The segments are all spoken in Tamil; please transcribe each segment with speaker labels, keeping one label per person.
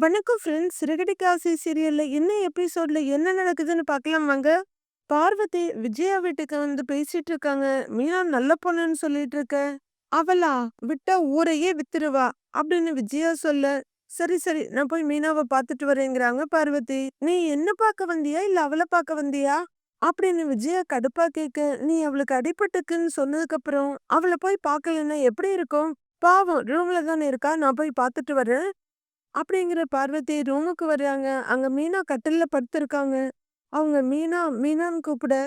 Speaker 1: வணக்கம் ஃப்ரெண்ட்ஸ் சிறுகடிக்க ஆசை சீரியல்ல என்ன எபிசோட்ல என்ன நடக்குதுன்னு பார்க்கலாம் வாங்க. பார்வதி விஜயா வீட்டுக்கு வந்து பேசிட்டு இருக்காங்க. மீனா நல்ல பொண்ணுன்னு சொல்லிட்டு இருக்க. அவளா விட்டா ஊரையே வித்துருவா அப்படின்னு விஜயா சொல்ல. சரி சரி நான் போய் மீனாவை பார்த்துட்டு வரேங்கிறாங்க பார்வதி. நீ என்ன பார்க்க வந்தியா? இல்ல அவளை பார்க்க வந்தியா? அப்படின்னு விஜயா கடுப்பா கேட்க. நீ அவளுக்கு அடிபட்டுக்குன்னு சொன்னதுக்கு அப்புறம் அவளை போய் பார்க்கலன்னா எப்படி இருக்கும்? பாவம் ரூம்ல தானே இருக்கா? நான் போய் பார்த்துட்டு வரேன். அப்படிங்கிற பார்வதி ரூமுக்கு வர்றாங்க. அங்க மீனா கட்டில்ல படுத்திருக்காங்க. அவங்க மீனா மீனான்னு கூப்பிட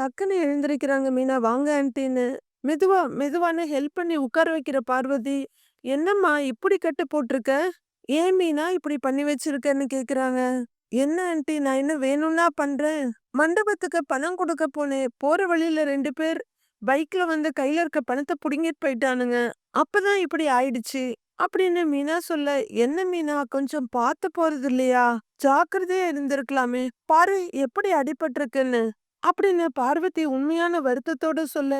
Speaker 1: டக்குன்னு எழுந்திருக்கிறாங்க. மீனா வாங்க ஆன்ட்டின்னு. மெதுவா மெதுவான ஹெல்ப் பண்ணி உட்கார வைக்கிற பார்வதி என்னம்மா இப்படி கட்டு போட்டிருக்க? ஏன் மீனா இப்படி பண்ணி வச்சிருக்கன்னு கேக்குறாங்க. என்ன ஆன்ட்டி நான் என்ன வேணும்னா பண்றேன். மண்டபத்துக்கு பணம் கொடுக்க போனேன். போற வழியில ரெண்டு பேர் பைக்ல வந்து கையில இருக்க பணத்தை புடுங்கிட்டு போயிட்டானுங்க. அப்பதான் இப்படி ஆயிடுச்சு. அப்படின்னு மீனா சொல்ல என்ன மீனா கொஞ்சம் பார்த்து போறது இல்லையா? ஜாக்கிரதையா இருந்திருக்கலாமே. பாரு எப்படி அடிபட்டிருக்குன்னு. அப்படின்னு பார்வதி உண்மையான வருத்தத்தோட சொல்ல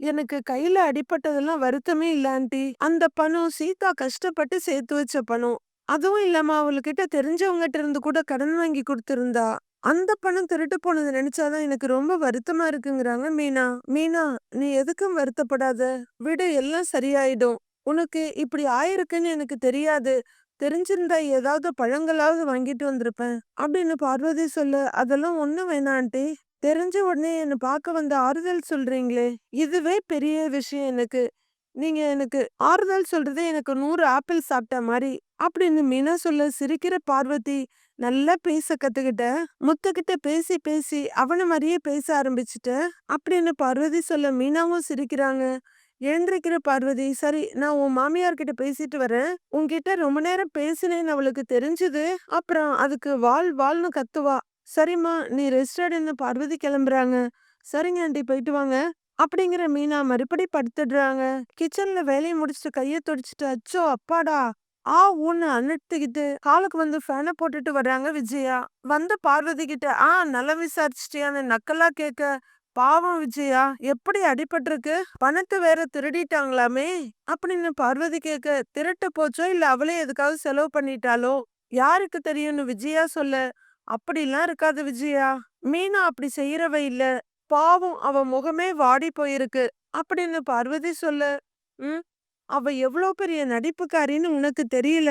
Speaker 1: எனக்கு கையில அடிபட்டதெல்லாம் வருத்தமே இல்ல ஆண்டி. அந்த பணம் சீதா கஷ்டப்பட்டு சேர்த்து வச்ச பணம். அதுவும் இல்லாம அவளுக்கிட்ட தெரிஞ்சவங்ககிட்ட இருந்து கூட கடன் வாங்கி கொடுத்திருந்தா. அந்த பணம் திருட்டு போனது நினைச்சாதான் எனக்கு ரொம்ப வருத்தமா இருக்குங்கிறாங்க மீனா. மீனா நீ எதுக்கும் வருத்தப்படாத. விடு எல்லாம் சரியாயிடும். உனக்கு இப்படி ஆயிருக்குன்னு எனக்கு தெரியாது. தெரிஞ்சிருந்தா ஏதாவது பழங்களாவது வாங்கிட்டு வந்திருப்பேன் அப்படின்னு பார்வதி சொல்ல அதெல்லாம் ஒன்றும் வேணான்ட்டி தெரிஞ்ச உடனே என்னை பார்க்க வந்த ஆறுதல் சொல்றீங்களே. இதுவே பெரிய விஷயம் எனக்கு. நீங்க எனக்கு ஆறுதல் சொல்றதே எனக்கு நூறு ஆப்பிள் சாப்பிட்ட மாதிரி அப்படின்னு மீனா சொல்ல சிரிக்கிற பார்வதி நல்லா பேச கத்துக்கிட்ட முத்துக்கிட்ட பேசி பேசி அவனை மாதிரியே பேச ஆரம்பிச்சுட்ட அப்படின்னு பார்வதி சொல்ல மீனாவும் சிரிக்கிறாங்க. எழுந்திருக்கிற பார்வதி சரி நான் உன் மாமியார் கிட்ட பேசிட்டு வரேன். உன்கிட்ட ரொம்ப நேரம் பேசினேன்னு அவளுக்கு தெரிஞ்சது. அப்புறம் அதுக்கு வால் வால்னு கத்துவா. சரிம்மா நீ ரெஸ்ட் எடுன்னு பார்வதி கிளம்புறாங்க. சரிங்க ஆண்டி போயிட்டு வாங்க. அப்படிங்கிற மீனா மறுபடி படுத்துடுறாங்க. கிச்சன்ல வேலையை முடிச்சுட்டு கைய துடிச்சிட்டு அச்சோ அப்பாடா. ஆ ஊன்னு அனுத்துக்கிட்டு காலுக்கு வந்து ஃபேனை போட்டுட்டு வர்றாங்க விஜயா. வந்த பார்வதி கிட்ட ஆ நல்லா விசாரிச்சிட்டியான்னு நக்கலா கேட்க பாவம் விஜயா எப்படி அடிபட்டிருக்கு? பணத்தை வேற திருடிட்டாங்களாமே? அப்படின்னு பார்வதி கேட்க திருட்டு போச்சோ? இல்ல அவளே எதுக்காவது செலவு பண்ணிட்டாலோ யாருக்கு தெரியும்னு விஜயா சொல்ல? அப்படிலாம் இருக்காது விஜயா. மீனா அப்படி செய்யறவ இல்ல. பாவம் அவ முகமே வாடி போயிருக்கு. அப்படின்னு பார்வதி சொல்ல ம் அவ எவ்வளோ பெரிய நடிப்புக்காரின்னு உனக்கு தெரியல.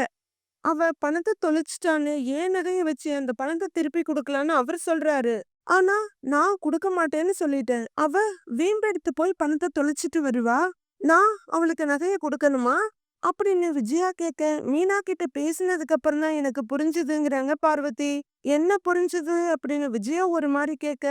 Speaker 1: அவ பணத்தை தொலைச்சிட்டான்னு ஏன் நகையை வச்சு அந்த பணத்தை திருப்பி கொடுக்கலான்னு அவர் சொல்றாரு. ஆனா நான் குடுக்க மாட்டேன்னு சொல்லிட்டேன். அவ வீம்பெடுத்து போய் பணத்தை தொலைச்சிட்டு வருவா. நான் அவளுக்கு நகைய கொடுக்கணுமா? அப்படின்னு விஜயா கேட்க மீனா கிட்ட பேசினதுக்கு அப்புறம் தான் எனக்கு புரிஞ்சுதுங்கிறாங்க பார்வதி. என்ன புரிஞ்சுது? அப்படின்னு விஜயா ஒரு மாதிரி கேட்க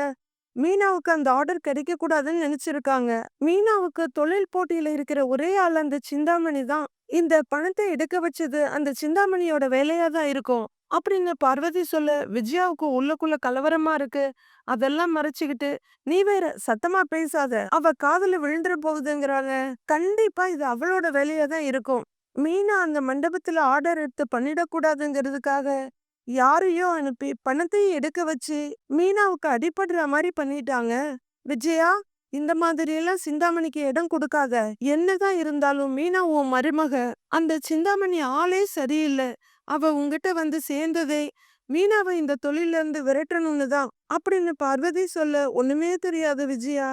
Speaker 1: மீனாவுக்கு அந்த ஆர்டர் கிடைக்க கூடாதுன்னு நினைச்சிருக்காங்க. மீனாவுக்கு தொழில் போட்டியில இருக்கிற ஒரே ஆள் அந்த சிந்தாமணி தான். இந்த பணத்தை எடுக்க வச்சது அந்த சிந்தாமணியோட வேலையா தான் இருக்கும். அப்படின்னு பார்வதி சொல்ல விஜயாவுக்கு உள்ளுக்குள்ள கலவரமா இருக்கு அதெல்லாம் மறைச்சுக்கிட்டு நீ வேற சத்தமா பேசாத அவ காதுல விழுந்துட போகுதுங்கிறாங்க கண்டிப்பா இது அவளோட வேலையா தான் இருக்கும். மீனா அந்த மண்டபத்துல ஆர்டர் எடுத்து பண்ணிடக்கூடாதுங்கிறதுக்காக யாரையும் அனுப்பி பணத்தையும் எடுக்க வச்சு மீனாவுக்கு அடிபடுற மாதிரி பண்ணிட்டாங்க. விஜயா இந்த மாதிரி எல்லாம் சிந்தாமணிக்கு இடம் கொடுக்காத என்னதான் இருந்தாலும் மீனா உன் மருமக. அந்த சிந்தாமணி ஆளே சரியில்லை. அவ உங்ககிட்ட வந்து சேர்ந்ததே மீனாவை இந்த தொழில இருந்து விரட்டணும்னு தான் அப்படின்னு பார்வதி சொல்ல ஒண்ணுமே தெரியாது விஜயா.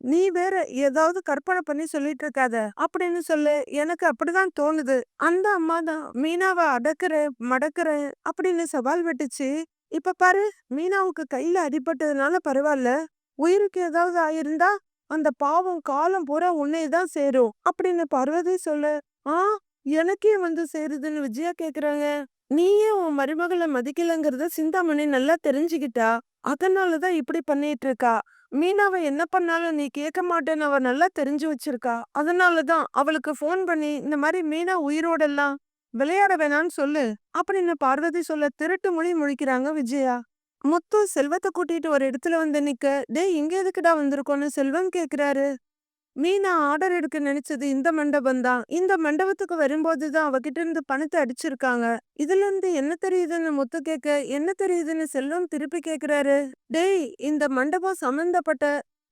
Speaker 1: நீ வேற ஏதாவது கற்பனை பண்ணி சொல்லிட்டு இருக்காத அப்படின்னு சொல்லு எனக்கு அப்படிதான் தோணுது. அந்த அம்மா தான் மீனாவை அடக்குறேன் மடக்குறேன் அப்படின்னு சவால் விட்டுச்சு. இப்ப பாரு மீனாவுக்கு கையில அடிபட்டதுனால பரவாயில்ல உயிருக்கு ஏதாவது ஆயிருந்தா அந்த பாவம் காலம் பூரா உன்னை தான் சேரும் அப்படின்னு பார்வதி சொல்லு ஆ எனக்கே வந்து சேருதுன்னு விஜயா கேக்குறாங்க. நீயே உன் மருமகளை மதிக்கலங்கிறத சிந்தாமணி நல்லா தெரிஞ்சுக்கிட்டா? அதனாலதான் இப்படி பண்ணிட்டு இருக்கா? மீனாவை என்ன பண்ணாலும் நீ கேட்க மாட்டேன்னு அவ நல்லா தெரிஞ்சு வச்சிருக்கா. அதனாலதான் அவளுக்கு ஃபோன் பண்ணி இந்த மாதிரி மீனா உயிரோடெல்லாம் விளையாட வேணான்னு சொல்லு அப்படின்னு பார்வதி சொல்ல திருட்டு மொழி முழிக்கிறாங்க விஜயா. முத்து செல்வத்தை கூட்டிட்டு ஒரு இடத்துல வந்து நிக்க டேய் இங்க எதுக்குடா வந்திருக்கோன்னு செல்வம் கேக்குறாரு. மீனா ஆர்டர் எடுக்க நினைச்சது இந்த மண்டபம் தான். இந்த மண்டபத்துக்கு வரும்போது தான் அவகிட்ட இருந்து பணத்தை அடிச்சிருக்காங்க. இதுல இருந்து என்ன தெரியுதுன்னு முத்து கேட்க என்ன தெரியுதுன்னு செல்வம் திருப்பி கேக்குறாரு. டேய் இந்த மண்டபம் சம்பந்தப்பட்ட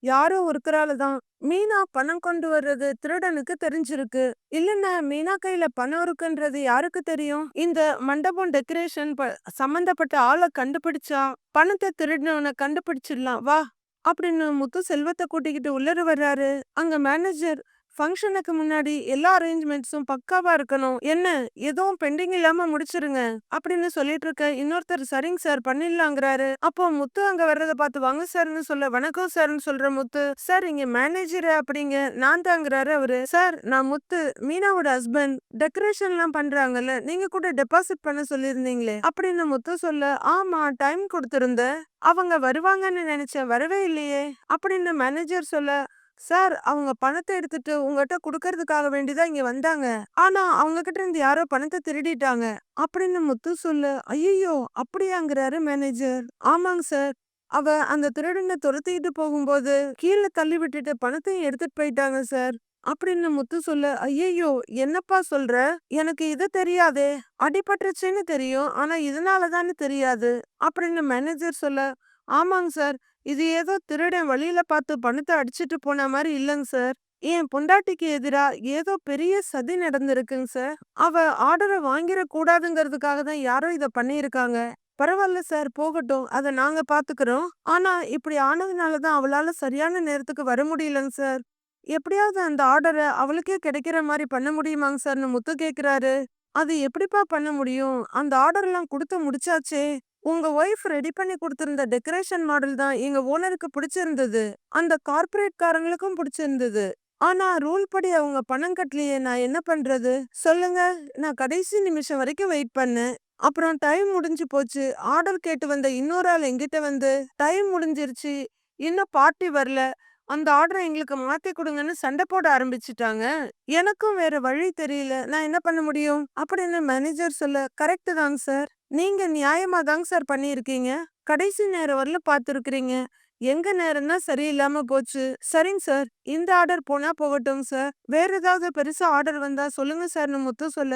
Speaker 1: யாரோ ஒருத்தரால தான். மீனா பணம் கொண்டு வர்றது திருடனுக்கு தெரிஞ்சிருக்கு. இல்லைன்னா மீனா கையில பணம் இருக்குன்றது யாருக்கு தெரியும்? இந்த மண்டபம் டெக்கரேஷன் சம்பந்தப்பட்ட ஆளை கண்டுபிடிச்சா பணத்தை திருடினவனை கண்டுபிடிச்சிடலாம். வா அப்படின்னு முத்து செல்வத்தை கூட்டிக்கிட்டு உள்ளர வர்றாரு. அங்க மேனேஜர் ஃபங்க்ஷனுக்கு முன்னாடி எல்லா அரேஞ்ச்மெண்ட்ஸும் பக்காவா இருக்கணும். என்ன? எதுவும் பெண்டிங் இல்லாம முடிச்சிருங்க. அப்படின்னு சொல்லிட்டு இருக்க இன்னொருத்தர் சரிங்க சார் பண்ணிடலாங்கிறாரு. அப்போ முத்து அங்க வர்றதை பார்த்து வாங்க சார்னு சொல்ல வணக்கம் சார்னு சொல்ற முத்து சார் இங்க மேனேஜர் அப்படிங்க. நான் தாங்கிறாரு அவரு. சார் நான் முத்து மீனாவோட ஹஸ்பண்ட். டெக்கரேஷன் எல்லாம் பண்றாங்கல்ல நீங்க கூட டெபாசிட் பண்ண சொல்லியிருந்தீங்களே? அப்படின்னு முத்து சொல்ல ஆமா டைம் கொடுத்திருந்தேன். அவங்க வருவாங்கன்னு நினைச்சேன். வரவே இல்லையே. அப்படின்னு மேனேஜர் சொல்ல சார் அவங்க பணத்தை எடுத்துட்டு உங்ககிட்ட கொடுக்கறதுக்காக வேண்டிதான் இங்க வந்தாங்க. ஆனா அவங்க கிட்ட இருந்து யாரோ பணத்தை திருடிட்டாங்க. அப்படின்னு முத்து சொல்லு ஐயோ அப்படியாங்கிறாரு மேனேஜர். ஆமாங்க சார். அவ அந்த திருடனை துரத்திட்டு போகும்போது கீழே தள்ளி விட்டுட்டு பணத்தையும் எடுத்துட்டு போயிட்டாங்க சார். அப்படின்னு முத்து சொல்ல ஐயையோ என்னப்பா சொல்ற? எனக்கு இது தெரியாதே. அடிபட்டுருச்சுன்னு தெரியும். ஆனா இதனாலதான்னு தெரியாது. அப்படின்னு மேனேஜர் சொல்ல ஆமாங்க சார். இது ஏதோ திருடன் வழியில பார்த்து பணத்தை அடிச்சிட்டு போன மாதிரி இல்லைங்க சார். என் பொண்டாட்டிக்கு எதிரா ஏதோ பெரிய சதி நடந்திருக்குங்க சார். அவ ஆர்டரை வாங்கிட கூடாதுங்கிறதுக்காக தான் யாரோ இத பண்ணியிருக்காங்க. பரவாயில்ல சார் போகட்டும். அதை நாங்க பாத்துக்கிறோம். ஆனா இப்படி ஆனதுனால தான் அவளால சரியான நேரத்துக்கு வர முடியலங்க சார். எப்படியாவது அந்த ஆர்டரை அவளுக்கே கிடைக்கிற மாதிரி பண்ண முடியுமாங்க சார்னு முத்து கேக்குறாரு. அது எப்படிப்பா பண்ண முடியும்? அந்த ஆர்டர் எல்லாம் கொடுத்து முடிச்சாச்சே. உங்க ஒய்ஃப் ரெடி பண்ணி கொடுத்திருந்த டெக்கரேஷன் மாடல் தான் எங்க ஓனருக்கு பிடிச்சிருந்தது. அந்த கார்ப்பரேட் காரங்களுக்கும் பிடிச்சிருந்தது. ஆனா ரூல் படி அவங்க பணம் கட்டலையே நான் என்ன பண்றது? சொல்லுங்க. நான் கடைசி நிமிஷம் வரைக்கும் வெயிட் பண்ணேன். அப்புறம் டைம் முடிஞ்சு போச்சு. ஆர்டர் கேட்டு வந்த இன்னொரு ஆள் எங்கிட்ட வந்து டைம் முடிஞ்சிருச்சு. இன்னும் பார்ட்டி வரல. அந்த ஆர்டரை எங்களுக்கு மாத்தி கொடுங்கன்னு சண்டை போட ஆரம்பிச்சிட்டாங்க. எனக்கும் வேற வழி தெரியல. நான் என்ன பண்ண முடியும்? அப்படின்னு மேனேஜர் சொல்ல கரெக்டு தான் சார் நீங்க நியாயமா தாங்க சார் பண்ணியிருக்கீங்க. கடைசி நேரம் வரல பார்த்துருக்குறீங்க எங்க நேரம் தான் சரியில்லாம போச்சு. சரிங்க சார். இந்த ஆர்டர் போனா போகட்டும் சார். வேற ஏதாவது பெருசா ஆர்டர் வந்தா சொல்லுங்க சார்னு முத்து சொல்ல.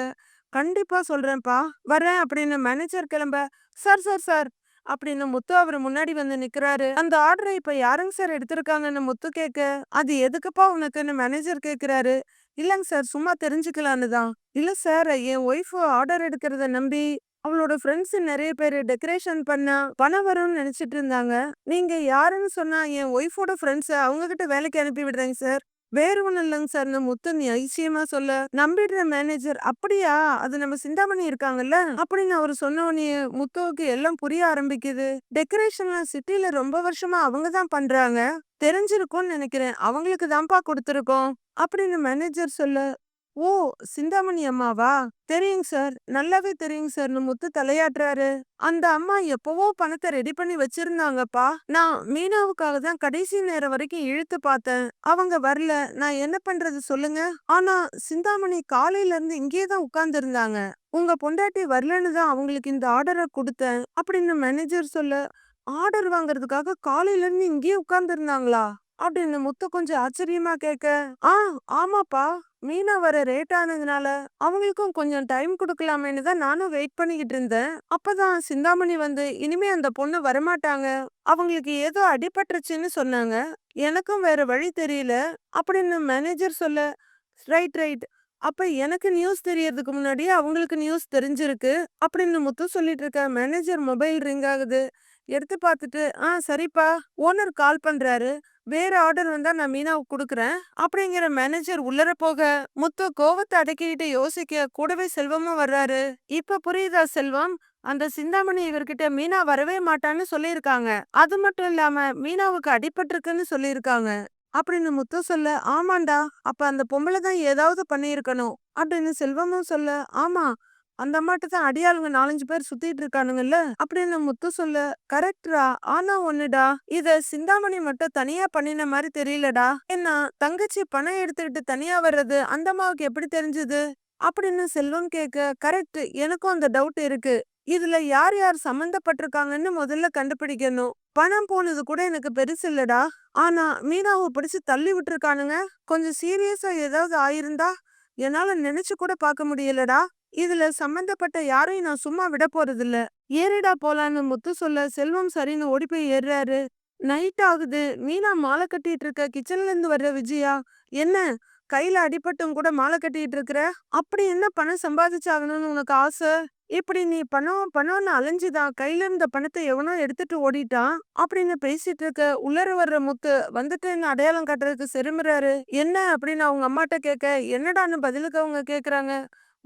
Speaker 1: கண்டிப்பா சொல்றேன்ப்பா. வரேன் அப்படின்னு மேனேஜர் கிளம்ப சார் சார் சார் அப்படின்னு முத்து அவர் முன்னாடி வந்து நிக்கிறாரு. அந்த ஆர்டரை இப்ப யாருங்க சார் எடுத்திருக்காங்கன்னு முத்து கேட்க அது எதுக்குப்பா உனக்குன்னு மேனேஜர் கேக்குறாரு இல்லைங்க சார் சும்மா தெரிஞ்சுக்கலான்னு தான். இல்ல சார் என் ஒய்ஃப் ஆர்டர் எடுக்கிறத நம்பி அவளோட ஃப்ரெண்ட்ஸ் நிறைய பேர் டெக்கரேஷன் பண்ண பணம் வரும்னு நினைச்சிட்டு இருந்தாங்க. நீங்க யாருன்னு சொன்னா என் ஒய்ஃபோட ஃப்ரெண்ட்ஸ் அவங்க கிட்ட வேலைக்கு அனுப்பி விடுறேங்க சார் வேற ஒன்றும் இல்லைங்க சார் இந்த முத்து ஐசியமா சொல்ல நம்பிடுற மேனேஜர் அப்படியா? அது நம்ம சிந்தாமணி இருக்காங்கல்ல? அப்படின்னு அவர் சொன்ன உடனே முத்துவுக்கு எல்லாம் புரிய ஆரம்பிக்குது. டெக்கரேஷன்லாம் சிட்டில ரொம்ப வருஷமா அவங்க தான் பண்றாங்க. தெரிஞ்சிருக்கும்னு நினைக்கிறேன். அவங்களுக்கு தான்ப்பா கொடுத்துருக்கோம் அப்படின்னு மேனேஜர் சொல்ல ஓ! சிந்தாமணி அம்மாவா? தெரியுங்க சார். நல்லாவே தெரியுங்க சார்னு முத்து தலையாட்டுறாரு. அந்த அம்மா எப்பவோ பணத்தை ரெடி பண்ணி வச்சிருந்தாங்கப்பா. நான் மீனாவுக்காக தான் கடைசி நேரம் வரைக்கும் இழுத்து பார்த்தேன். அவங்க வரல. நான் என்ன பண்றது சொல்லுங்க? ஆனா சிந்தாமணி காலையில இருந்து இங்கேயே தான் உட்கார்ந்து இருந்தாங்க உங்க பொண்டாட்டி வரலன்னு தான் அவங்களுக்கு இந்த ஆர்டரை கொடுத்தேன். அப்படின்னு மேனேஜர் சொல்ல ஆர்டர் வாங்குறதுக்காக காலையில இருந்து இங்கேயே உட்கார்ந்து இருந்தாங்களா அப்படின்னு முத்து கொஞ்சம் ஆச்சரியமா கேட்க ஆ ஆமாப்பா. மீனா வர லேட் ஆனதுனால அவங்களுக்கும் கொஞ்சம் டைம் கொடுக்கலாமேன்னு தான் நானும் வெயிட் பண்ணிக்கிட்டு இருந்தேன். அப்பதான் சிந்தாமணி வந்து இனிமே அந்த பொண்ணு வரமாட்டாங்க. அவங்களுக்கு ஏதோ அடிபட்டுருச்சுன்னு சொன்னாங்க. எனக்கும் வேற வழி தெரியல. அப்படின்னு மேனேஜர் சொல்ல ரைட் ரைட் அப்ப எனக்கு நியூஸ் தெரியறதுக்கு முன்னாடியே அவங்களுக்கு நியூஸ் தெரிஞ்சிருக்கு. அப்படின்னு முத்து சொல்லிட்டு இருக்க மேனேஜர் மொபைல் ரிங் ஆகுது. எடுத்து பார்த்துட்டு ஆ சரிப்பா. ஓனர் கால் பண்றாரு. வேற ஆர்டர் வந்தா நான் மீனாவுக்கு கொடுக்குறேன். அப்படிங்கிற மேனேஜர் உள்ளர போக முத்து கோவத்தை அடக்கிக்கிட்டு யோசிக்க கூடவே செல்வமும் வர்றாரு. இப்ப புரியுதா செல்வம்? அந்த சிந்தாமணி இவர்கிட்ட மீனா வரவே மாட்டான்னு சொல்லியிருக்காங்க. அது மட்டும் இல்லாம மீனாவுக்கு அடிபட்டிருக்குன்னு சொல்லியிருக்காங்க. அப்படின்னு முத்து சொல்ல ஆமாண்டா அப்ப அந்த பொம்பளை தான் ஏதாவது பண்ணியிருக்கணும். அப்படின்னு செல்வமும் சொல்ல ஆமா அந்த அம்மாட்ட தான் அடியாளுங்க நாலஞ்சு பேர் சுத்திட்டு இருக்கானுங்கல்ல? அப்படின்னு முத்து சொல்ல கரெக்டா ஆனா ஒண்ணுடா? இத சிந்தாமணி மட்டும் தனியா பண்ணின மாதிரி தெரியலடா? என்ன தங்கச்சி பணம் எடுத்துக்கிட்டு தனியா வர்றது அந்த அம்மாவுக்கு எப்படி தெரிஞ்சது? அப்படின்னு செல்வம் கேட்க கரெக்ட் எனக்கும் அந்த டவுட் இருக்கு. இதுல யார் யார் சம்மந்தப்பட்டிருக்காங்கன்னு முதல்ல கண்டுபிடிக்கணும். பணம் போனது கூட எனக்கு பெருசு இல்லடா. ஆனா மீனாவை பிடிச்சு தள்ளி விட்டுருக்கானுங்க. கொஞ்சம் சீரியஸா ஏதாவது ஆயிருந்தா என்னால நினைச்சு கூட பார்க்க முடியலடா. இதுல சம்பந்தப்பட்ட யாரையும் நான் சும்மா விட போறதில்ல. ஏறிடா போலான்னு முத்து சொல்ல செல்வம் சரின்னு ஓடி போய் ஏறுறாரு. நைட் ஆகுது. மீனா மாலை கட்டிட்டு இருக்க கிச்சன்ல இருந்து வர்ற விஜயா? என்ன? கையில அடிபட்டும் கூட மாலை கட்டிட்டு இருக்கிற அப்படி என்ன பணம் சம்பாதிச்சாகணும்னு உனக்கு ஆசை? இப்படி நீ பணம் பணம்னு அலைஞ்சுதான் கையில இருந்த பணத்தை எவனோ எடுத்துட்டு ஓடிட்டான் அப்படின்னு பேசிட்டு இருக்க உள்ளர வர்ற முத்து வந்துட்டு என்ன அடையாளம் காட்டுறதுக்கு செருமுறாரு என்ன? அப்படின்னு அவங்க அம்மாட்ட கேட்க என்னடான்னு பதிலுக்கு அவங்க கேக்குறாங்க.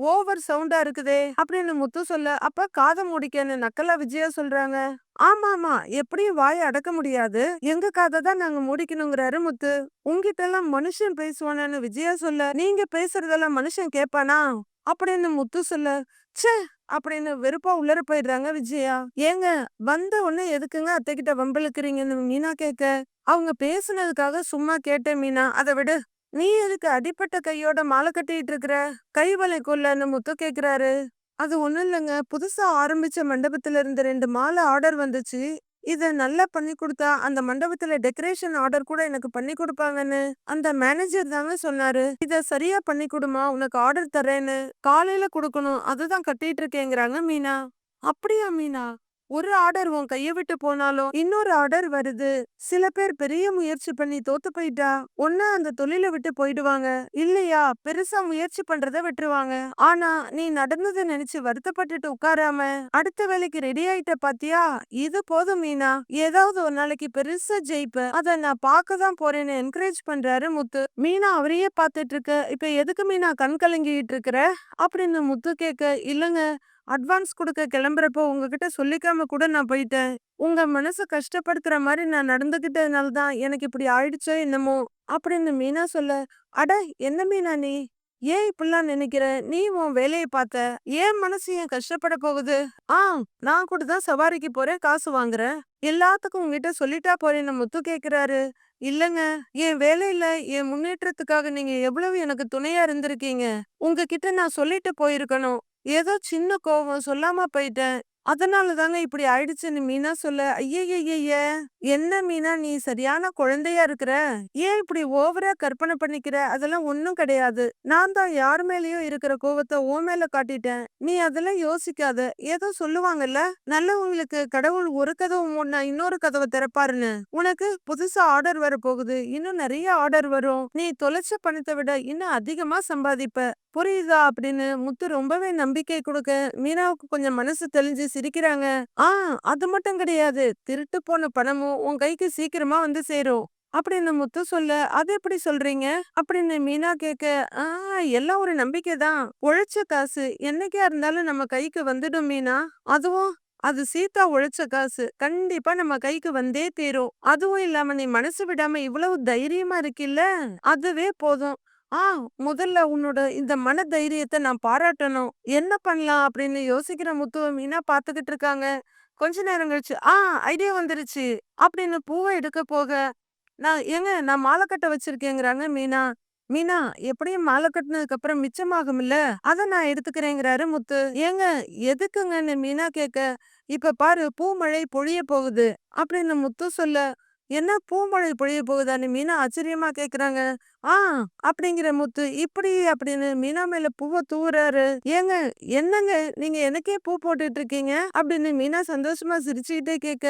Speaker 1: ஓவர் சவுண்டா இருக்குதே அப்படின்னு முத்து சொல்ல அப்ப காதை முடிக்கன்னு நக்கலா விஜயா சொல்றாங்க? ஆமா ஆமா எப்படியும் வாயை அடக்க முடியாது. எங்க காதை தான் நாங்க முடிக்கணுங்கிறாரு முத்து. உங்ககிட்ட எல்லாம் மனுஷன் பேசுவானு விஜயா சொல்ல நீங்க பேசுறதெல்லாம் மனுஷன் கேப்பானா? அப்படின்னு முத்து சொல்ல ச்சே அப்படின்னு வெறுப்பா உள்ளர போயிடுறாங்க விஜயா. ஏங்க வந்த உடனே எதுக்குங்க அத்தை கிட்ட வம்பிழுக்கிறீங்கன்னு மீனா கேட்க அவங்க பேசுனதுக்காக சும்மா கேட்டேன் மீனா. அதை விடு. நீ எதுக்கு அடிப்பட்ட கையோட மாலை கட்டிட்டு இருக்கிற கை வளைக்குள்ளன்னு முத்து கேக்குறாரு. அது ஒண்ணும் இல்லைங்க. புதுசா ஆரம்பிச்ச மண்டபத்துல இருந்து ரெண்டு மாலை ஆர்டர் வந்துச்சு. இத நல்லா பண்ணி கொடுத்தா அந்த மண்டபத்துல டெக்கரேஷன் ஆர்டர் கூட எனக்கு பண்ணி கொடுப்பாங்கன்னு அந்த மேனேஜர் தாங்க சொன்னாரு. இத சரியா பண்ணி கொடுமா உனக்கு ஆர்டர் தரேன்னு காலையில கொடுக்கணும். அதுதான் கட்டிட்டு இருக்கேங்கிறாங்க மீனா. அப்படியா மீனா? ஒரு ஆர்டர் உன் கைய விட்டு போனாலும் இன்னொரு ஆர்டர் வருது. சில பேர் பெரிய முயற்சி பண்ணி தோத்து போயிட்டா ஒன்னு அந்த தொழில விட்டு போயிடுவாங்க. இல்லையா? பெருசா முயற்சி பண்றத விட்டுருவாங்க. ஆனா நீ நடந்ததை நினைச்சு வருத்தப்பட்டுட்டு உட்காராம அடுத்த வேலைக்கு ரெடி ஆயிட்ட பாத்தியா? இது போதும் மீனா. ஏதாவது ஒரு நாளைக்கு பெருசா ஜெயிப்ப. அத நான் பார்க்க தான் போறேன்னு என்கரேஜ் பண்றாரு முத்து. மீனா அவரையே பார்த்துட்டு இருக்க. இப்ப எதுக்கு மீனா கண் கலங்கிட்டு இருக்கிற? அப்படின்னு முத்து கேட்க இல்லங்க அட்வான்ஸ் கொடுக்க கிளம்புறப்போ உங்ககிட்ட சொல்லிக்காம கூட நான் போயிட்டேன். உங்க மனசை கஷ்டப்படுத்துற மாதிரி நான் நடந்துகிட்டதுனால தான் எனக்கு இப்படி ஆயிடுச்சோ என்னமோ அப்படின்னு மீனா சொல்ல அட என்ன மீனா நீ? ஏன் இப்படிலாம் நினைக்கிற? நீ உன் வேலையை பார்த்த. ஏன் மனசு ஏன் கஷ்டப்பட போகுது? ஆ நான் கூட தான் சவாரிக்கு போறேன் காசு வாங்குறேன். எல்லாத்துக்கும் உங்ககிட்ட சொல்லிட்டா போறேன்னு முத்து கேக்குறாரு. இல்லங்க என் வேலையில என் முன்னேற்றத்துக்காக நீங்க எவ்வளவு எனக்கு துணையா இருந்திருக்கீங்க. உங்ககிட்ட நான் சொல்லிட்டு போயிருக்கணும். ஏதோ சின்ன கோவம் சொல்லாம போயிட்டேன். அதனால தாங்க இப்படி ஆயிடுச்சுன்னு மீனா சொல்ல ஐயய்ய என்ன மீனா நீ சரியான குழந்தையா இருக்கிற? ஏன் இப்படி ஓவரா கற்பனை பண்ணிக்கிற? அதெல்லாம் ஒன்னும் கிடையாது. நான் தான் யார் மேலயும் இருக்கிற கோவத்தை ஓ மேல காட்டிட்டேன். நீ அதெல்லாம் யோசிக்காத. ஏதோ சொல்லுவாங்கல்ல நல்லவங்களுக்கு கடவுள் ஒரு கதவு மூடினா இன்னொரு கதவை திறப்பாருன்னு. உனக்கு புதுசா ஆர்டர் வர போகுது இன்னும் நிறைய ஆர்டர் வரும். நீ தொலைச்ச பணத்தை விட இன்னும் அதிகமா சம்பாதிப்ப. புரியுதா? அப்படின்னு முத்து ரொம்பவே நம்பிக்கை கொடுக்க மீனாவுக்கு கொஞ்சம் மனசு தெளிஞ்சு சிரிக்கிறாங்க. ஆ அது மட்டும் கிடையாது. திருட்டு போன பணமும் உன் கைக்கு சீக்கிரமா வந்து சேரும். அப்படின்னு முத்து சொல்ல அது எப்படி சொல்றீங்க? அப்படின்னு மீனா கேட்க ஆ எல்லாம் ஒரு நம்பிக்கை தான். உழைச்ச காசு என்னைக்கா இருந்தாலும் நம்ம கைக்கு வந்துடும் மீனா. அதுவும் அது சீதா உழைச்ச காசு கண்டிப்பா நம்ம கைக்கு வந்தே தீரும். அதுவும் இல்லாம நீ மனசு விடாம இவ்வளவு தைரியமா இருக்கில்ல? அதுவே போதும். ஆ முதல்ல உன்னோட இந்த மன தைரியத்தை நான் பாராட்டணும். என்ன பண்ணலாம் அப்படின்னு யோசிக்கிற முத்துவ மீனா பார்த்துக்கிட்டு இருக்காங்க. கொஞ்ச நேரம் கழிச்சு ஆ ஐடியா வந்துருச்சு. அப்படின்னு பூவை எடுக்க போக நான் ஏங்க நான் மாலை கட்ட வச்சிருக்கேங்கிறாங்க மீனா. மீனா எப்படியும் மாலை கட்டினதுக்கு அப்புறம் மிச்சமாகும் இல்ல? நான் எடுத்துக்கிறேங்கிறாரு முத்து. ஏங்க எதுக்குங்கன்னு மீனா கேட்க இப்ப பாரு பூமழை பொழிய போகுது. அப்படின்னு முத்து சொல்ல என்ன பூமழை பொழிய போகுதான்னு மீனா ஆச்சரியமா கேக்குறாங்க. ஆ அப்படிங்கிற முத்து இப்படி அப்படின்னு மீனா மேல பூவை தூவுறாரு. ஏங்க என்னங்க நீங்க எனக்கே பூ போட்டுட்டு இருக்கீங்க? அப்படின்னு மீனா சந்தோஷமா சிரிச்சுக்கிட்டே கேட்க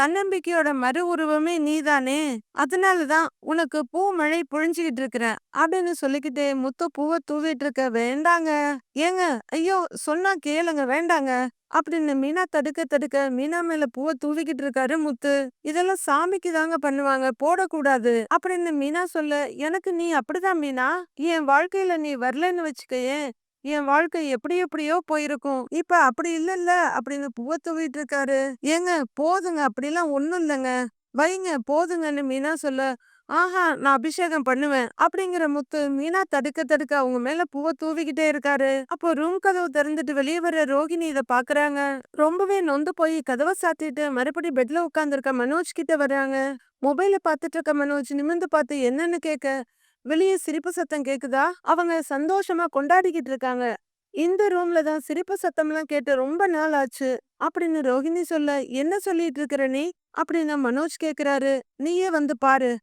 Speaker 1: தன்னம்பிக்கையோட மறு உருவமே நீதானே? அதனாலதான் உனக்கு பூ மழை பொழிஞ்சுகிட்டு இருக்கிற அப்படின்னு சொல்லிக்கிட்டே முத்து பூவை தூவிட்டு இருக்க வேண்டாங்க. ஏங்க? ஐயோ சொன்னா கேளுங்க வேண்டாங்க. அப்படின்னு மீனா தடுக்க தடுக்க மீனா மேல பூவை தூவிக்கிட்டு இருக்காரு முத்து. இதெல்லாம் சாமிக்கு தாங்க பண்ணுவாங்க போடக்கூடாது. அப்படின்னு மீனா சொல்ல எனக்கு நீ அப்படிதான் மீனா? என் வாழ்க்கையில நீ வரலன்னு வச்சுக்கயே என் வாழ்க்கை எப்படி எப்படியோ போயிருக்கும். இப்ப அப்படி இல்லைல்ல அப்படின்னு பூவை தூவிட்டு இருக்காரு. ஏங்க போதுங்க அப்படிலாம் ஒண்ணும் இல்லைங்க. வைங்க போதுங்கன்னு மீனா சொல்ல ஆஹா நான் அபிஷேகம் பண்ணுவேன். அப்படிங்கிற முத்து மீனா தடுக்க தடுக்க அவங்க மேல பூவை தூவிக்கிட்டே இருக்காரு. அப்போ ரூம் கதவு திறந்துட்டு வெளியே வர ரோகிணி இதை பாக்குறாங்க. ரொம்பவே நொந்து போய் கதவை சாத்திட்டு மறுபடி பெட்ல உட்காந்துருக்க மனோஜ் கிட்ட வர்றாங்க. மொபைல பாத்துட்டு இருக்க மனோஜ் நிமிந்து பார்த்து என்னன்னு கேட்க வெளியே சிரிப்பு சத்தம் கேக்குதா? அவங்க சந்தோஷமா கொண்டாடிக்கிட்டு இருக்காங்க. இந்த ரூம்ல தான் சிரிப்பு சத்தம்லாம் கேட்டு ரொம்ப நாள் ஆச்சு. அப்படின்னு ரோஹிணி சொல்ல என்ன சொல்லிட்டு இருக்கிற நீ? அப்படின்னு மனோஜ் கேக்குறாரு. நீயே வந்து பாரு.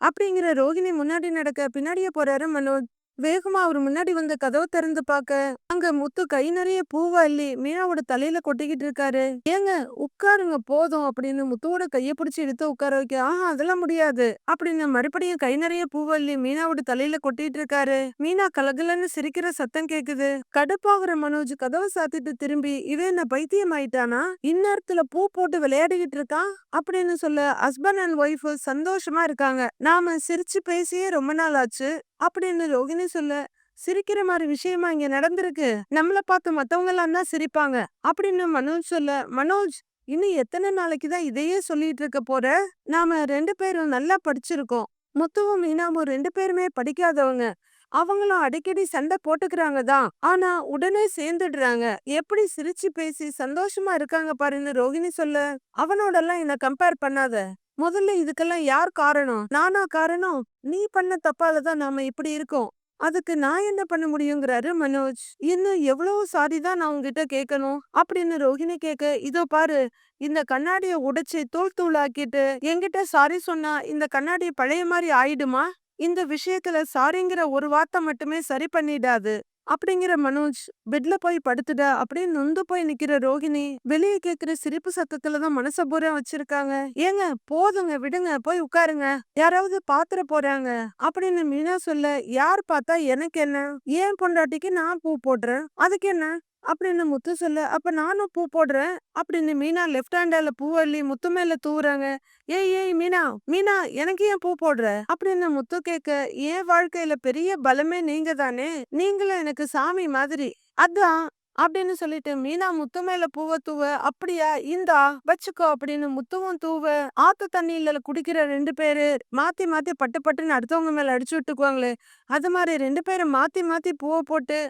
Speaker 1: அப்படிங்கிற ரோஹிணி முன்னாடி நடக்க பின்னாடியே போறாரு மனோஜ். வேகமா அவர் முன்னாடி வந்து கதவை திறந்து பார்க்க அங்க முத்து கை நிறைய பூவா அள்ளி மீனாவோட தலையில கொட்டிக்கிட்டு இருக்காரு. ஏங்க உட்காருங்க போதும் அப்படின்னு முத்துவோட கைய பிடிச்சி எடுத்து உட்கார வைக்க ஆஹா அதெல்லாம் முடியாது அப்படின்னு மறுபடியும் கை நிறைய பூவள்ளி மீனாவோட தலையில கொட்டிட்டு இருக்காரு. மீனா கலகலன்னு சிரிக்கிற சத்தம் கேக்குது. கடுப்பாகிற மனோஜ் கதவை சாத்திட்டு திரும்பி இவன் என்ன பைத்தியம் ஆயிட்டானா? இந்நேரத்துல பூ போட்டு விளையாடிக்கிட்டு இருக்கான் அப்படின்னு சொல்ல ஹஸ்பண்ட் அண்ட் ஒய்ஃப் சந்தோஷமா இருக்காங்க. நாம சிரிச்சு பேசியே ரொம்ப நாள் ஆச்சு. அப்படின்னு ரோகிணி சொல்ல சிரிக்கிற மாதிரி விஷயமா இங்க நடந்திருக்கு. நம்மள பார்த்து மத்தவங்க எல்லாம் தான் சிரிப்பாங்க? அப்படின்னு மனோஜ் சொல்ல மனோஜ் இன்னும் எத்தனை நாளைக்கு தான் இதையே சொல்லிட்டு இருக்க போற? நாம ரெண்டு பேரும் நல்லா படிச்சிருக்கோம். முத்துவும் மீனாவும் ரெண்டு பேருமே படிக்காதவங்க. அவங்களும் அடிக்கடி சண்டை போட்டுக்கிறாங்க தான். ஆனா உடனே சேர்ந்துடுறாங்க. எப்படி சிரிச்சு பேசி சந்தோஷமா இருக்காங்க பாருன்னு ரோகிணி சொல்ல அவனோட எல்லாம் என்ன கம்பேர் பண்ணாத. முதல்ல இதுக்கெல்லாம் யார் காரணம்? நானா காரணம்? நீ பண்ண தப்பால தான் நாம இப்படி இருக்கோம். அதுக்கு நான் என்ன பண்ண முடியுங்கிறாரு மனோஜ். இன்னும் எவ்வளவு சாரி தான் நான் உங்ககிட்ட கேட்கணும்? அப்படின்னு ரோஹிணி கேட்க இதோ பாரு இந்த கண்ணாடிய உடைச்சு தூள் தூள் ஆக்கிட்டு என்கிட்ட சாரி சொன்னா இந்த கண்ணாடி பழைய மாதிரி ஆயிடுமா? இந்த விஷயத்துல சாரிங்கிற ஒரு வார்த்தை மட்டுமே சரி பண்ணிடாது. அப்படிங்கிற மனோஜ் பெட்ல போய் படுத்துட அப்படின்னு நொந்து போய் நிக்கிற ரோஹிணி வெளியே கேக்குற சிரிப்பு சத்தத்துலதான் மனச பூரா வச்சிருக்காங்க. ஏங்க போதுங்க விடுங்க போய் உட்காருங்க. யாராவது பாத்திர போறாங்க அப்படின்னு மீனா சொல்ல யார் பார்த்தா எனக்கு என்ன? ஏன் பொண்டாட்டிக்கு நான் பூ போடுறேன்? அதுக்கு என்ன? அப்படின்னு முத்து சொல்ல? அப்ப நானும் பூ போடுறேன். அப்படின்னு மீனா லெஃப்ட் ஹேண்டால பூ அள்ளி முத்து மேல தூவுறாங்க. ஏய் ஏய் மீனா மீனா எனக்கு ஏன் பூ போடுற? அப்படின்னு முத்து கேட்க என் வாழ்க்கையில பெரிய பலமே நீங்க தானே? நீங்களும் எனக்கு சாமி மாதிரி. அதான் அப்படின்னு சொல்லிட்டு மீனா முத்து மேல பூவ தூவ அப்படியா? இந்தா வச்சுக்கோ அப்படின்னு முத்துவும் தூவ ஆத்து தண்ணியில குடிக்கிற ரெண்டு பேரு மாத்தி மாத்தி பட்டு பட்டுன்னு அடுத்தவங்க மேல அடிச்சு விட்டுக்குவாங்களே. அது மாதிரி ரெண்டு பேரும் மாத்தி மாத்தி பூவை போட்டு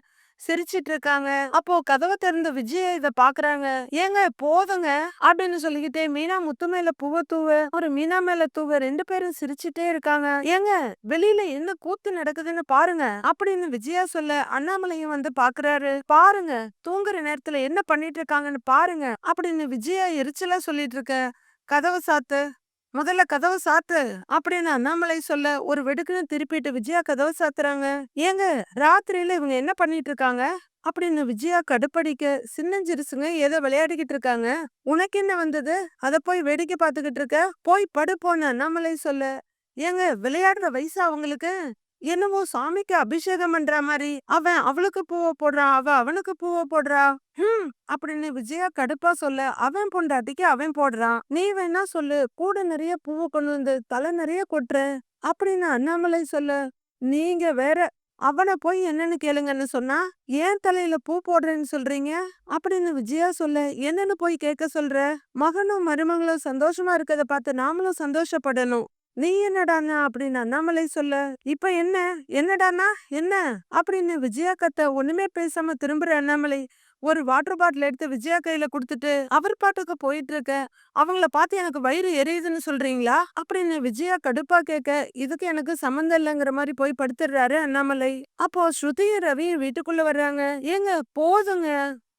Speaker 1: சிரிச்சிட்டு இருக்காங்க. அப்போ கதவை திறந்த விஜய இத பாக்குறாங்க. ஏங்க போதுங்க அப்படின்னு சொல்லிக்கிட்டே மீனா முத்து மேல பூவ தூவ ஒரு மீனா மேல தூவ ரெண்டு பேரும் சிரிச்சிட்டே இருக்காங்க. ஏங்க வெளியில என்ன கூத்து நடக்குதுன்னு பாருங்க அப்படின்னு விஜயா சொல்ல அண்ணாமலையும் வந்து பாக்குறாரு. பாருங்க தூங்குற நேரத்துல என்ன பண்ணிட்டு இருக்காங்கன்னு பாருங்க அப்படின்னு விஜயா எரிச்சலா சொல்லிட்டு இருக்க. கதவை சாத்து முதல்ல கதவை சாத்து அப்படின்னு அண்ணாமலை சொல்ல ஒரு வெடுக்குன்னு திருப்பிட்டு விஜயா கதவை சாத்துறாங்க. ஏங்க ராத்திரியில இவங்க என்ன பண்ணிட்டு இருக்காங்க? அப்படின்னு விஜயா கடுப்படிக்க சின்னஞ்சிருசுங்க ஏதோ விளையாடிக்கிட்டு இருக்காங்க. உனக்கு என்ன வந்தது? அத போய் வேடிக்கை பார்த்துக்கிட்டு இருக்க? போய் படுப்போன்னு அண்ணாமலை சொல்ல. ஏங்க விளையாடுற வயசு அவங்களுக்கு? என்னவோ சாமிக்கு அபிஷேகம் பண்ற மாதிரி அவன் அவளுக்கு பூவை போடுறான் அவ அவனுக்கு பூவை போடுறா. ஹம் அப்படின்னு விஜயா கடுப்பா சொல்ல அவன் பொண்டாட்டிக்கு அவன் போடுறான். நீ வேணா சொல்லு கூட நிறைய பூவை கொண்டு வந்து தலை நிறைய கொட்டுற அப்படின்னு அண்ணாமலை சொல்ல நீங்க வேற அவனை போய் என்னன்னு கேளுங்கன்னு சொன்னா ஏன் தலையில பூ போடுறேன்னு சொல்றீங்க? அப்படின்னு விஜயா சொல்ல என்னன்னு போய் கேட்க சொல்ற? மகனும் மருமகளும் சந்தோஷமா இருக்கிறத பார்த்து நாமளும் சந்தோஷப்படணும். நீ என்னடானா அப்படின்னு அண்ணாமலை சொல்ல இப்ப என்ன? என்னடானா என்ன? அப்படின்னு விஜயா கத்த ஒண்ணுமே பேசாம திரும்புற அண்ணாமலை ஒரு வாட்டர் பாட்டில் எடுத்து விஜயா கையில கொடுத்துட்டு அவர் பாட்டுக்கு போயிட்டு இருக்க அவங்கள பார்த்து எனக்கு வயிறு எரியுதுன்னு சொல்றீங்களா? அப்படின்னு விஜயா கடுப்பா கேட்க இதுக்கு எனக்கு சம்மந்தம் இல்லைங்கிற மாதிரி போய் படுத்துடுறாரு அண்ணாமலை. அப்போ ஸ்ருதியும் ரவியும் வீட்டுக்குள்ள வர்றாங்க. ஏங்க போதுங்க.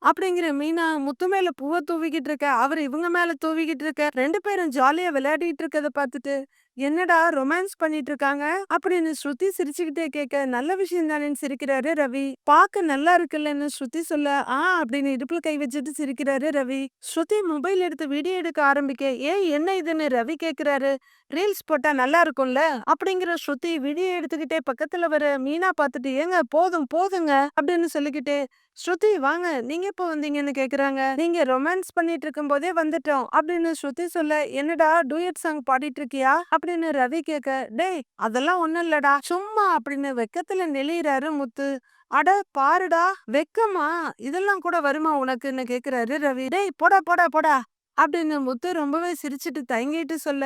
Speaker 1: அப்படிங்கிற மீனா முத்து மேல பூவை தூவிக்கிட்டு இருக்க அவர் இவங்க மேல தூவிக்கிட்டு இருக்க? ரெண்டு பேரும் ஜாலியா விளையாடிட்டு இருக்கதை பார்த்துட்டு என்னடா ரொமான்ஸ் பண்ணிட்டு இருக்காங்க அப்படின்னு ஸ்ருதி சிரிச்சுக்கிட்டே கேட்க நல்ல விஷயம் தானேன்னு சிரிக்கிறாரு ரவி. பாக்க நல்லா இருக்குல்லன்னு ஸ்ருதி சொல்ல ஆ அப்படின்னு இடுப்புல கை வச்சுட்டு சிரிக்கிறாரு ரவி. ஸ்ருதி மொபைல் எடுத்து வீடியோ எடுக்க ஆரம்பிக்க ஏன் என்ன இதுன்னு ரவி கேக்குறாரு ரீல்ஸ் போட்டா நல்லா இருக்கும்ல? அப்படிங்கிற ஸ்ருதி வீடியோ எடுத்துக்கிட்டே பக்கத்துல வர மீனா பார்த்துட்டு ஏங்க போதும் போதுங்க அப்படின்னு சொல்லிக்கிட்டே ஸ்ருதி வாங்க. நீங்க எப்போ வந்தீங்கன்னு கேக்குறாங்க. நீங்க ரொமான்ஸ் பண்ணிட்டு இருக்கும் போதே வந்துட்டோம். அப்படின்னு ஸ்ருதி சொல்ல என்னடா டூயட் சாங் பாடிட்டு இருக்கியா அப்படின்னு ரவி கேட்க டேய் அதெல்லாம் ஒண்ணும் இல்லடா. சும்மா அப்படின்னு வெக்கத்துல நெளியறாரு முத்து. அட பாருடா வெக்கமா? இதெல்லாம் கூட வருமா உனக்குன்னு? கேக்குறாரு ரவி. டேய் போடா போடா போடா. அப்படின்னு முத்து ரொம்பவே சிரிச்சிட்டு தயங்கிட்டு சொல்ல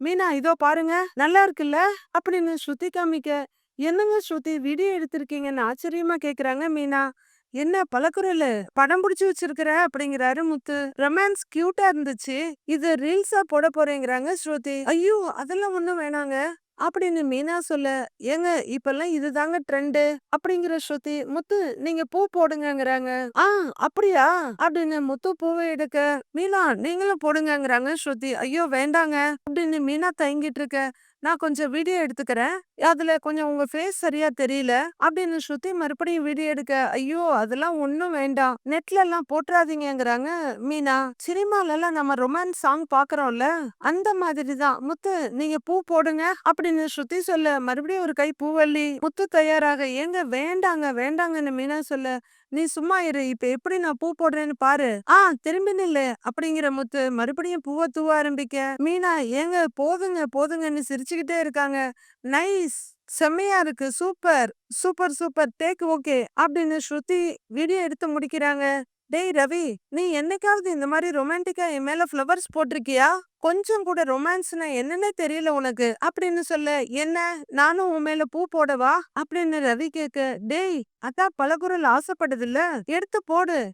Speaker 1: மீனா இதோ பாருங்க. நல்லா இருக்குல்ல? அப்படின்னு ஸ்ருதி காமிக்க என்னங்க ஸ்ருதி? வீடியோ எடுத்திருக்கீங்கன்னு ஆச்சரியமா கேக்குறாங்க மீனா. என்ன பழக்குறல படம் பிடிச்சி வச்சிருக்கிற? அப்படிங்கிறாரு முத்து. ரொமான்ஸ் கியூட்டா இருந்துச்சு. இது ரீல்ஸா போட போறேங்கிறாங்க ஸ்ருதி. ஐயோ அதெல்லாம் ஒண்ணும் வேணாங்க. அப்படின்னு மீனா சொல்ல ஏங்க இப்பெல்லாம் இதுதாங்க ட்ரெண்டு அப்படிங்கிற ஸ்ருதி. முத்து நீங்க பூ போடுங்கிறாங்க ஆ அப்படியா? அப்படின்னு முத்து பூவை எடுக்க மீனா நீங்களும் போடுங்கிறாங்க ஸ்ருதி. ஐயோ வேண்டாங்க. அப்படின்னு மீனா தயங்கிட்டு இருக்க நான் கொஞ்சம் வீடியோ எடுத்துக்கிறேன். அதுல கொஞ்சம் உங்க ஃபேஸ் சரியா தெரியல. அப்படின்னு ஸ்ருதி மறுபடியும் வீடியோ எடுக்க ஐயோ அதெல்லாம் ஒன்றும் வேண்டாம். நெட்ல எல்லாம் போட்டுறாதீங்கிறாங்க மீனா. சினிமால எல்லாம் நம்ம ரொமான்ஸ் சாங் பாக்குறோம்ல அந்த மாதிரி தான். முத்து நீங்க பூ போடுங்க அப்படின்னு ஸ்ருதி சொல்ல மறுபடியும் ஒரு கை பூவள்ளி முத்து தயாராக ஏங்க வேண்டாங்க வேண்டாங்கன்னு மீனா சொல்ல நீ சும்மா இரு இப்ப எப்படி நான் பூ போடுறேன்னு பாரு. ஆ திரும்பி நில்லு. அப்படிங்கிற முத்து மறுபடியும் பூவை தூவ ஆரம்பிக்க மீனா ஏங்க போதுங்க போதுங்கன்னு சிரிச்சுக்கிட்டே இருக்காங்க. நைஸ் செம்மையா இருக்கு super super super take okay. அப்படின்னு ஸ்ருதி வீடியோ எடுத்து முடிக்கிறாங்க. டேய் ரவி நீ என்னைக்காவது இந்த மாதிரி ரொமான்டிக்கா என் மேல ஃப்ளவர்ஸ் போட்டிருக்கியா? கொஞ்சம் கூட ரொமான்ஸ்னா என்னன்னே தெரியல உனக்கு. அப்படின்னு சொல்ல. என்ன? நானும் உன் மேல பூ போடவா? அப்படின்னு ரவி கேக்கு டேய் அதான் பலகுரல் ஆசைப்படுதுல்ல. எடுத்து போடு.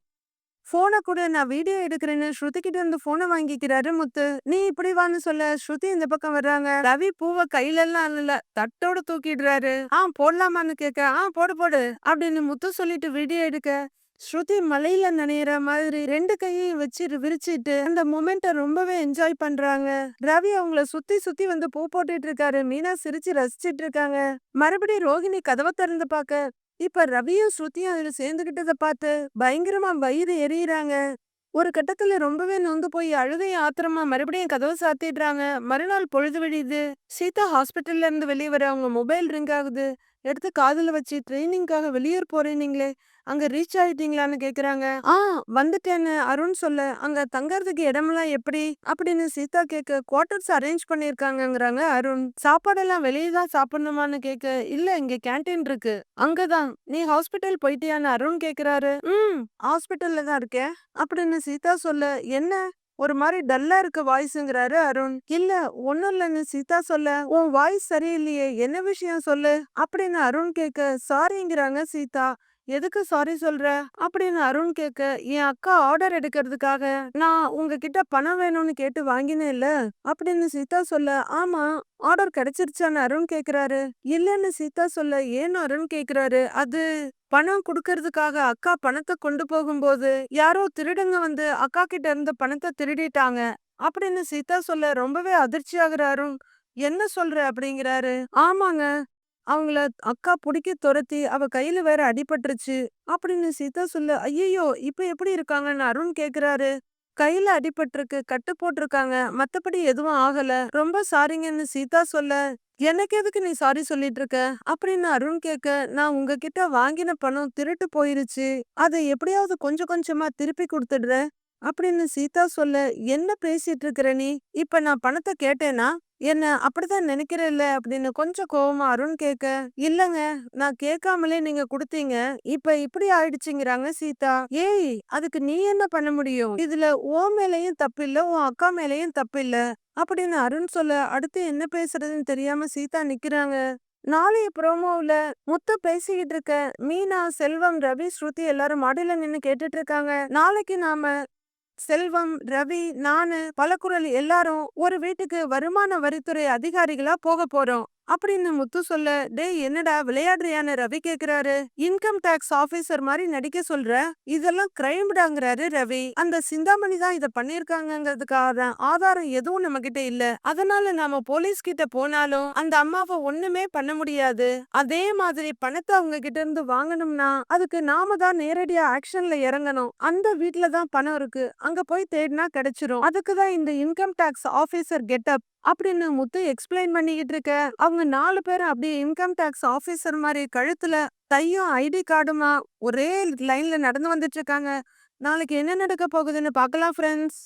Speaker 1: போனை கூட. நான் வீடியோ எடுக்கிறேன்னு ஸ்ருதி கிட்ட இருந்து போனை வாங்கிக்கிறாரு முத்து. நீ இப்படி வான்னு சொல்ல. ஸ்ருதி இந்த பக்கம் வர்றாங்க. ரவி பூவை கையில எல்லாம் இல்ல தட்டோட தூக்கிடுறாரு. ஆ போடலாமான்னு கேட்க ஆ போடு போடு. அப்படின்னு முத்து சொல்லிட்டு வீடியோ எடுக்க ஸ்ருதி மலையில நனையிற மாதிரி ரெண்டு கையையும் வச்சு விரிச்சிட்டு அந்த மூமெண்ட்டை ரொம்பவே என்ஜாய் பண்றாங்க. ரவி அவங்கள சுத்தி சுத்தி வந்து பூ போட்டுட்டு இருக்காரு. மீனா சிரிச்சு ரசிச்சிட்டு இருக்காங்க. மறுபடியும் ரோகிணி கதவை திறந்து பார்க்க இப்ப ரவியும் ஸ்ருதியும் அதுல சேர்ந்துகிட்டத பார்த்து பயங்கரமா வயிறு எரியுறாங்க. ஒரு கட்டத்துல ரொம்பவே நொந்து போய் அழுகையும் ஆத்திரமா மறுபடியும் கதவை சாத்திடுறாங்க. மறுநாள் பொழுது விடியுது. சீதா ஹாஸ்பிட்டல்ல இருந்து வெளியே வர அவங்க மொபைல் ரிங் ஆகுது. எடுத்து காதில் வச்சு ட்ரைனிங்காக வெளியூர் போறேனீங்களே அங்க ரீச் ஆயிட்டீங்களான்னு கேக்குறாங்க. ஆ. வந்துட்டேன்னு அருண் சொல்ல அங்க தங்கறதுக்கு இடமெல்லாம் எப்படி? அப்படின்னு சீதா கேக்க குவார்டர்ஸ் அரேஞ்ச் பண்ணிருக்காங்கங்கறாங்க அருண். சாப்பாடெல்லாம் வெளியே தான் சாப்பிடணுமான்னு கேக்க இல்ல இங்க கேண்டீன் இருக்கு. அங்கதான். நீ ஹாஸ்பிட்டல் போயிட்டியான்னு அருண் கேக்குறாரு. ம். ஹாஸ்பிட்டல்ல தான் இருக்கேன். அப்படின்னு சீதா சொல்ல என்ன? ஒரு மாதிரி டல்லா இருக்க வாய்ஸ்ங்கிறாரு அருண். இல்ல ஒண்ணும் இல்லைன்னு சீதா சொல்ல உன் வாய்ஸ் சரியில்லையே என்ன விஷயம் சொல்லு? அப்படின்னு அருண் கேக்க சாரிங்கிறாங்க சீதா. எதுக்கு சாரி சொல்ற? அப்படின்னு அருண் கேட்க என் அக்கா ஆர்டர் எடுக்கிறதுக்காக நான் உங்ககிட்ட பணம் வேணும்னு கேட்டு வாங்கினேன் இல்ல? அப்படின்னு சீதா சொல்ல ஆமா ஆர்டர் கிடைச்சிருச்சான்னு அருண் கேக்குறாரு இல்லன்னு சீதா சொல்ல ஏன் அருண் கேக்குறாரு அது பணம் கொடுக்கறதுக்காக அக்கா பணத்தை கொண்டு போகும்போது யாரோ திருடங்க வந்து அக்கா கிட்ட இருந்த பணத்தை திருடிட்டாங்க. அப்படின்னு சீதா சொல்ல ரொம்பவே அதிர்ச்சி ஆகுற என்ன சொல்ற? அப்படிங்கிறாரு. ஆமாங்க அவங்கள அக்கா புடிக்க துரத்தி அவ கையில வேற அடிபட்டுருச்சு அப்படின்னு சீதா சொல்ல ஐயோ இப்ப எப்படி இருக்காங்கன்னு அருண் கேக்குறாரு. கையில அடிபட்டிருக்கு கட்டு போட்டிருக்காங்க. மத்தபடி எதுவும் ஆகல. ரொம்ப சாரிங்கன்னு சீதா சொல்ல எனக்கு எதுக்கு நீ சாரி சொல்லிட்டு இருக்க? அப்படின்னு அருண் கேக்க நான் உங்ககிட்ட வாங்கின பணம் திருட்டு போயிருச்சு. அதை எப்படியாவது கொஞ்சம் கொஞ்சமா திருப்பி கொடுத்துடுறேன். அப்படின்னு சீதா சொல்ல என்ன பேசிட்டு இருக்கிற நீ? இப்ப நான் பணத்தை கேட்டேனா? என்ன அப்படிதான் நினைக்கிறேன்ல அப்படின்னு கொஞ்சம் கோவமா அருண் கேட்க இல்லங்க நான் கேட்காமலே நீங்க கொடுத்தீங்க. இப்ப இப்படி ஆயிடுச்சுங்கிறாங்க சீதா. ஏய் அதுக்கு நீ என்ன பண்ண முடியும்? இதுல ஓ மேலையும் தப்பில்ல உன் அக்கா மேலையும் தப்பில்ல. அப்படின்னு அருண் சொல்ல அடுத்து என்ன பேசுறதுன்னு தெரியாம சீதா நிக்கிறாங்க. நாளைய ப்ரோமோவில் முத்து பேசிக்கிட்டு இருக்க மீனா செல்வம் ரவி ஸ்ருதி எல்லாரும் மாடியில் நின்று கேட்டுட்டு இருக்காங்க. நாளைக்கு நாம செல்வம் ரவி நானு பலக்குரல் எல்லாரும் ஒரு வீட்டுக்கு வருமான வரித்துறை அதிகாரிகளா போக போறோம். அப்படின்னு முத்து சொல்ல டேய் என்னடா விளையாடுறியான்னு ரவி கேக்குறாரு. இன்கம் டாக்ஸ் ஆபீசர் மாதிரி நடிக்க சொல்ற. இதெல்லாம் கிரைம்டாங்கிறாரு ரவி. அந்த சிந்தாமணி தான் இதை பண்ணிருக்காங்கிறதுக்காக ஆதாரம் எதுவும் நம்ம கிட்ட இல்ல. அதனால நாம போலீஸ் கிட்ட போனாலும் அந்த அம்மாவை ஒண்ணுமே பண்ண முடியாது. அதே மாதிரி பணத்தை அவங்க கிட்ட இருந்து வாங்கணும்னா அதுக்கு நாம தான் நேரடியா ஆக்ஷன்ல இறங்கணும். அந்த வீட்டுல தான் பணம் இருக்கு. அங்க போய் தேடினா கிடைச்சிரும். அதுக்குதான் இந்த இன்கம் டாக்ஸ் ஆபீசர் கெட்டப் அப்படின்னு முத்து எக்ஸ்பிளைன் பண்ணிக்கிட்டு இருக்க. அவங்க நாலு பேரும் அப்படியே இன்கம் டேக்ஸ் ஆபீசர் மாதிரி கழுத்துல தையும் ஐடி கார்டுமா ஒரே லைன்ல நடந்து வந்துட்டு இருக்காங்க. நாளைக்கு என்ன நடக்க போகுதுன்னு பார்க்கலாம் ஃப்ரெண்ட்ஸ்